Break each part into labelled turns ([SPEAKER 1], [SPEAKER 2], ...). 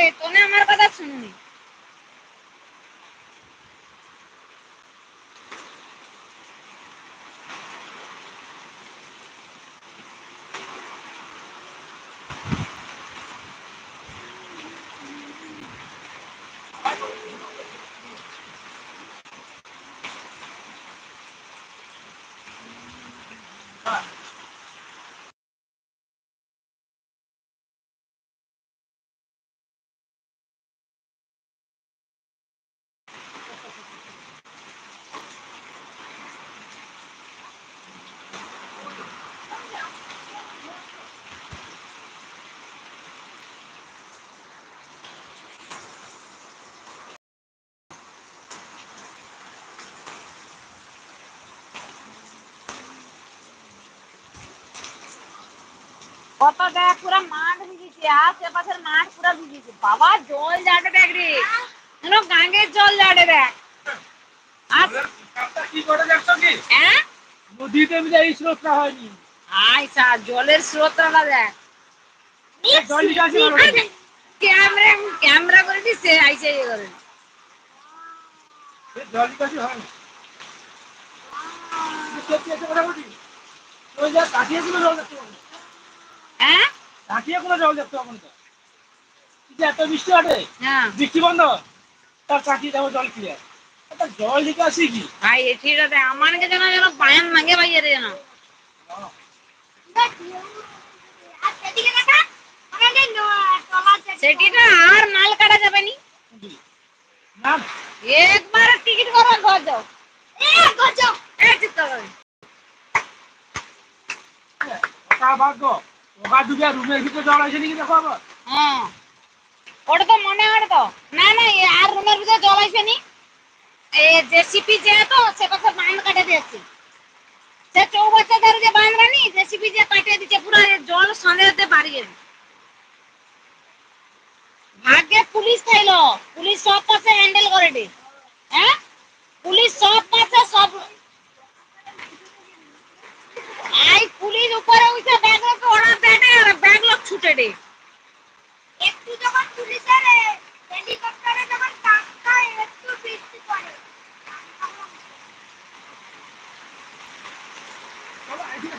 [SPEAKER 1] পড়ে তোনে আমার কথা শুনুনি। কত দেখ পুরো মাঠ ভিজেছে আশেপাশের মাঠ পুরো ভিজেছে বাবা জল যাবে দেখ রে। যেন গাঙ্গের জল যাবে দেখ। আর হ্যাঁ?
[SPEAKER 2] নদীতে এই স্রোতটা হয়নি।
[SPEAKER 1] আইসা জলের স্রোতটা দেখ। ক্যামেরা ক্যামেরা করে দিছে আইসা ইয়ে করে
[SPEAKER 2] জল নিকাশি হয়নি। কিন্তু সত্যি আছে মোটামুটি ওই যা কাটিয়ে কোনো জল দেখতে কোনো জল দেখতে পাবো না এত বৃষ্টি হাটে
[SPEAKER 1] হ্যাঁ।
[SPEAKER 2] বৃষ্টি বন্ধ তার যাব জল ক্লিয়ার কি?
[SPEAKER 1] ভাই আমার কে যেন যেন পায়ান ভাঙে ভাই রে যেন। সেটিটা আর মাল কাটা যাবে নি।
[SPEAKER 2] না
[SPEAKER 1] একবার টিকিট করো ঘর যাও ঘর যাও করো
[SPEAKER 2] ওটা ভাগ্য। ওটা ডুবে রুমের ভিতরে জল আছে নাকি দেখো আবার?
[SPEAKER 1] হ্যাঁ। ওটা তো মনে হয় তো। না না আর রুমের ভিতরে জল আসবে নি এ জেসিপি যে তো সে পাশে বাঁধ কাটে দিয়েছে। সে চৌবাচ্চা ধরে যে ভাগ্যে পুলিশ খাইলো পুলিশ সব পাশে হ্যান্ডেল করে দে। হ্যাঁ? পুলিশ সব পাশে সব আই পুলিশ উপরে উঠে ব্যাগ লোক ওরা ব্যাটে ব্যাগ লোক ছুটে দে
[SPEAKER 3] একটু যখন পুলিশের হেলিকপ্টারে যখন টাকা একটু বৃষ্টি পড়ে।
[SPEAKER 2] চলো, এদিকে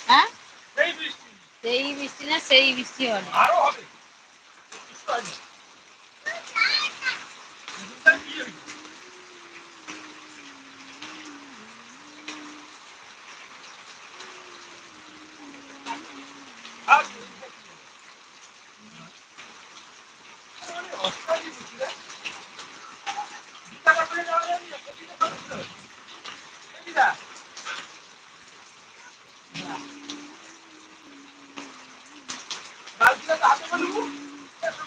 [SPEAKER 1] হ্যাঁ
[SPEAKER 2] এই বৃষ্টি
[SPEAKER 1] সেই বৃষ্টি না সেই বৃষ্টি হবে
[SPEAKER 2] আরও হবে কিছু হয়নি। দুধটা কি হয়েছে? আর দুধটা কি হয়েছে? মানে অস্থায়ী বৃষ্টি রে। ভিটা কাপড়ে যাওয়া যায়নি, প্রতিটা কাপড়ে। এই ভিটা। না। বালতিটা তো হাতে করে নেব, একটু